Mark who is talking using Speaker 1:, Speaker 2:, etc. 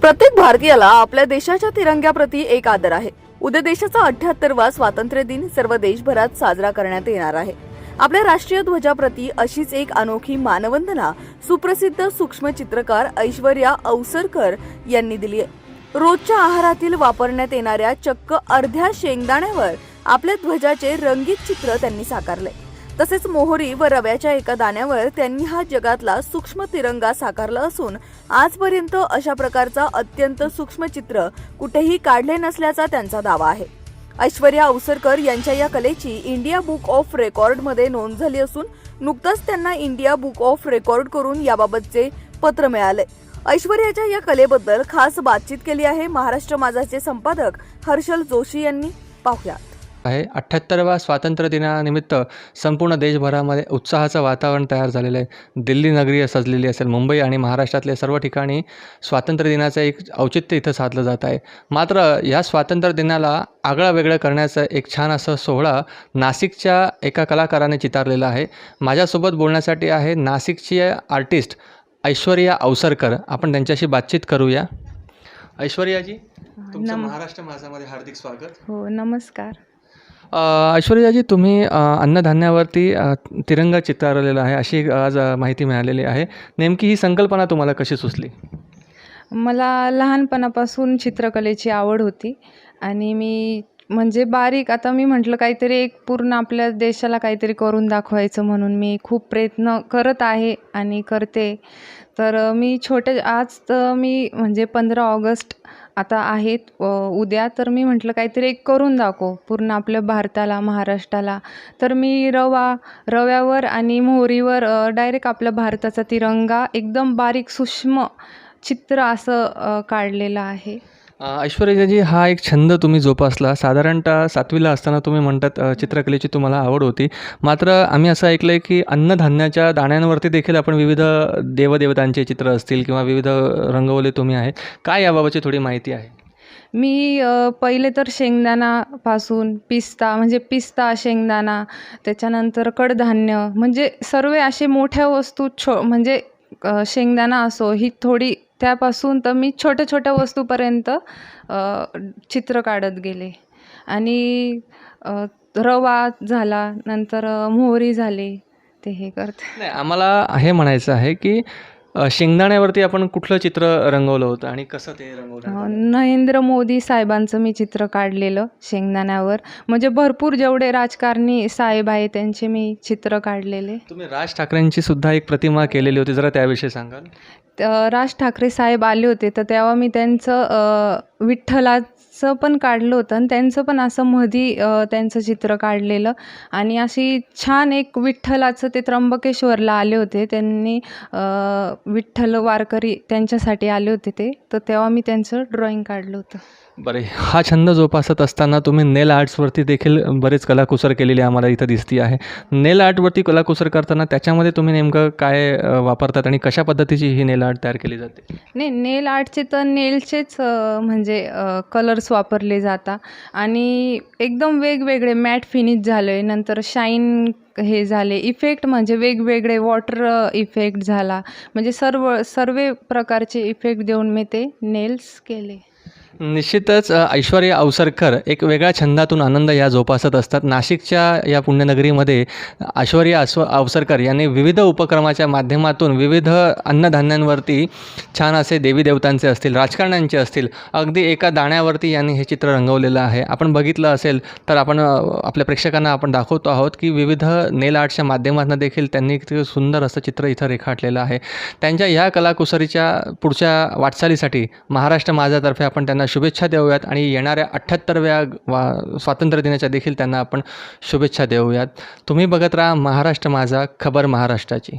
Speaker 1: प्रत्येक भारतीयाला आपल्या देशाच्या तिरंग्याप्रती एक आदर आहे. उद्या देशाचा अठ्याहत्तरवा स्वातंत्र्य दिन सर्व देशभरात साजरा करण्यात येणार आहे. आपल्या राष्ट्रीय ध्वजाप्रती अशीच एक अनोखी मानवंदना सुप्रसिद्ध सूक्ष्म चित्रकार ऐश्वर्या अवसरकर यांनी दिली आहे. रोजच्या आहारातील वापरण्यात येणाऱ्या चक्क अर्ध्या शेंगदाण्यावर आपल्या ध्वजाचे रंगीत चित्र त्यांनी साकारले. तसेच मोहरी व रव्याच्या एका दाण्यावर त्यांनी हा जगातला सूक्ष्म तिरंगा साकारला असून आजपर्यंत अशा प्रकारचा अत्यंत सूक्ष्म चित्र कुठेही काढले नसल्याचा त्यांचा दावा आहे. ऐश्वर्या अवसरकर यांच्या या कलेची इंडिया बुक ऑफ रेकॉर्डमध्ये नोंद झाली असून नुकतंच त्यांना इंडिया बुक ऑफ रेकॉर्ड करून याबाबतचे पत्र मिळाले. ऐश्वर्याच्या या कलेबद्दल खास बातचीत केली आहे महाराष्ट्र माझाचे संपादक हर्षल जोशी यांनी. पाहुयात
Speaker 2: आहे. अठ्ठ्याहत्तरव्या स्वातंत्र्य दिनानिमित्त संपूर्ण देशभरामध्ये उत्साहाचं वातावरण तयार झालेलं आहे. दिल्ली नगरी सजलेली असेल मुंबई आणि महाराष्ट्रातल्या सर्व ठिकाणी स्वातंत्र्य दिनाचं एक औचित्य इथं साधलं जात आहे. मात्र या स्वातंत्र्य दिनाला आगळं वेगळं करण्याचं एक छान असं सोहळा नाशिकच्या एका कलाकाराने चितारलेला आहे. माझ्यासोबत बोलण्यासाठी आहे नाशिकची आर्टिस्ट ऐश्वर्या अवसरकर. आपण त्यांच्याशी बातचीत करूया. ऐश्वर्याजी तुमचं महाराष्ट्र माझामध्ये हार्दिक स्वागत.
Speaker 3: हो नमस्कार.
Speaker 2: ऐश्वर्याजी तुम्ही अन्नधान्यावरती तिरंगा चितारलेला आहे अशी आज माहिती मिळालेली आहे. नेमकी ही संकल्पना तुम्हाला कशी सुचली?
Speaker 3: मला लहानपणापासून चित्रकलेची आवड होती आणि मी म्हणजे बारीक आता मी म्हटलं काहीतरी एक पूर्ण आपल्या देशाला काहीतरी करून दाखवायचं म्हणून मी खूप प्रयत्न करत आहे आणि करते. तर मी छोटे आज तर मी म्हणजे पंधरा ऑगस्ट आता आहेत. उद्या तर मी म्हटलं काहीतरी एक करून दाखव. पूर्ण आपल्या भारताला महाराष्ट्राला. तर मी रवा रव्यावर आणि मोहरीवर डायरेक्ट आपल्या भारताचा तिरंगा एकदम बारीक सूक्ष्म चित्र असं काढलेलं आहे.
Speaker 2: ऐश्वर्याजी हा एक छंद तुम्ही जोपासला. साधारणतः सातवीला असताना तुम्ही म्हणतात चित्रकलेची तुम्हाला आवड होती. मात्र आम्ही असं ऐकलं आहे की अन्नधान्याच्या दाण्यांवरती देखील आपण विविध देवदेवतांचे चित्र असतील किंवा विविध रंगवले तुम्ही आहेत. काय याबाबतची थोडी माहिती आहे?
Speaker 3: मी पहिले तर शेंगदाणापासून पिस्ता म्हणजे पिस्ता शेंगदाणा त्याच्यानंतर कडधान्य म्हणजे सर्व असे मोठ्या वस्तू छो म्हणजे शेंगदाणा असो ही थोडी त्यापासून तर मी छोट्या छोट्या वस्तूपर्यंत चित्र काढत गेले. आणि रवा झाला नंतर मोहरी झाली. ते हे करते.
Speaker 2: नाही आम्हाला हे म्हणायचं आहे की शेंगदाण्यावरती आपण कुठलं चित्र रंगवलं होतं आणि कसं ते रंगवलं
Speaker 3: नरेंद्र मोदी साहेबांचं मी चित्र काढलेलं शेंगदाण्यावर. म्हणजे भरपूर जेवढे राजकारणी साहेब आहे त्यांचे मी चित्र काढलेले.
Speaker 2: तुम्ही राज ठाकरेंची सुद्धा एक प्रतिमा केलेली होती जरा त्याविषयी सांगाल?
Speaker 3: राज ठाकरे साहेब आले होते तर तेव्हा मी त्यांचं विठ्ठलाचं पण काढलं होतं आणि त्यांचं पण असं मधी त्यांचं चित्र काढलेलं. आणि अशी छान एक विठ्ठलाचं ते त्र्यंबकेश्वरला आले होते. त्यांनी विठ्ठल वारकरी त्यांच्यासाठी आले होते ते. तर तेव्हा मी त्यांचं ड्रॉइंग काढलं होतं.
Speaker 2: बरे हा छंद जोपासत असताना तुम्ही नेल आर्ट्सवरती देखील बरेच कलाकुसर केलेली आम्हाला इथं दिसती आहे. नेल आर्टवरती कलाकुसर करताना त्याच्यामध्ये तुम्ही नेमकं काय वापरतात आणि कशा पद्धतीची ही नेल आर्ट तयार केली जाते.
Speaker 3: नाही नेल आर्टचे तर नेलचेच म्हणजे कलर्स वापरले जातात आणि एकदम वेगवेगळे मॅट फिनिश झालं आहे नंतर शाईन हे झाले इफेक्ट म्हणजे वेगवेगळे वॉटर इफेक्ट झाला. म्हणजे सर्व सर्व प्रकारचे इफेक्ट देऊन मी ते नेल्स केले.
Speaker 2: निश्चितच ऐश्वर्या अवसरकर एक वेगळ्या छंदातून आनंद या जोपासत असतात. नाशिकच्या या पुण्यनगरीमध्ये ऐश्वर्या अस्व अवसरकर यांनी विविध उपक्रमाच्या माध्यमातून विविध अन्नधान्यांवरती छान असे देवी देवतांचे असतील राजकारण्यांचे असतील अगदी एका दाण्यावरती यांनी हे चित्र रंगवलेलं आहे. आपण बघितलं असेल तर आपण आपल्या प्रेक्षकांना आपण दाखवतो आहोत की विविध नेल आर्टच्या माध्यमातून देखील त्यांनी इतकं सुंदर असं चित्र इथं रेखाटलेलं आहे. त्यांच्या ह्या कलाकुसरीच्या पुढच्या वाटचालीसाठी महाराष्ट्र माझ्यातर्फे आपण त्यांना शुभेच्छा देऊयात आणि येणाऱ्या अठ्ठ्याहत्तरव्या वा स्वातंत्र्य दिनाच्या देखील त्यांना आपण शुभेच्छा देऊयात. तुम्ही बघत राहा महाराष्ट्र माझा खबर महाराष्ट्राची.